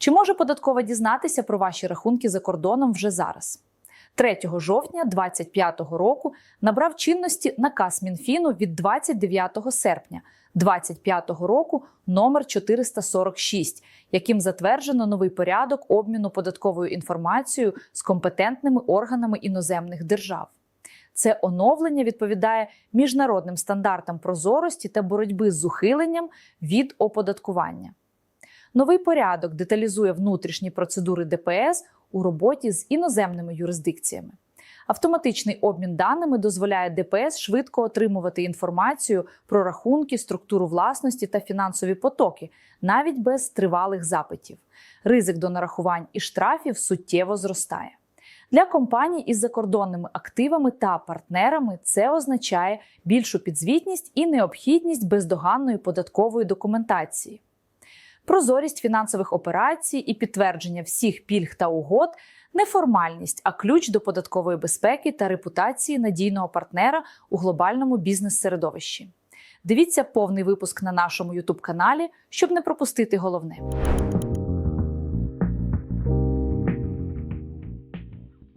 Чи може податкова дізнатися про ваші рахунки за кордоном вже зараз? 3 жовтня 2025 року набрав чинності наказ Мінфіну від 29 серпня 2025 року номер 446, яким затверджено новий порядок обміну податковою інформацією з компетентними органами іноземних держав. Це оновлення відповідає міжнародним стандартам прозорості та боротьби з ухиленням від оподаткування. Новий порядок деталізує внутрішні процедури ДПС у роботі з іноземними юрисдикціями. Автоматичний обмін даними дозволяє ДПС швидко отримувати інформацію про рахунки, структуру власності та фінансові потоки, навіть без тривалих запитів. Ризик до нарахувань і штрафів суттєво зростає. Для компаній із закордонними активами та партнерами це означає більшу підзвітність і необхідність бездоганної податкової документації. Прозорість фінансових операцій і підтвердження всіх пільг та угод неформальність, а ключ до податкової безпеки та репутації надійного партнера у глобальному бізнес-середовищі. Дивіться повний випуск на нашому youtube каналі щоб не пропустити головне.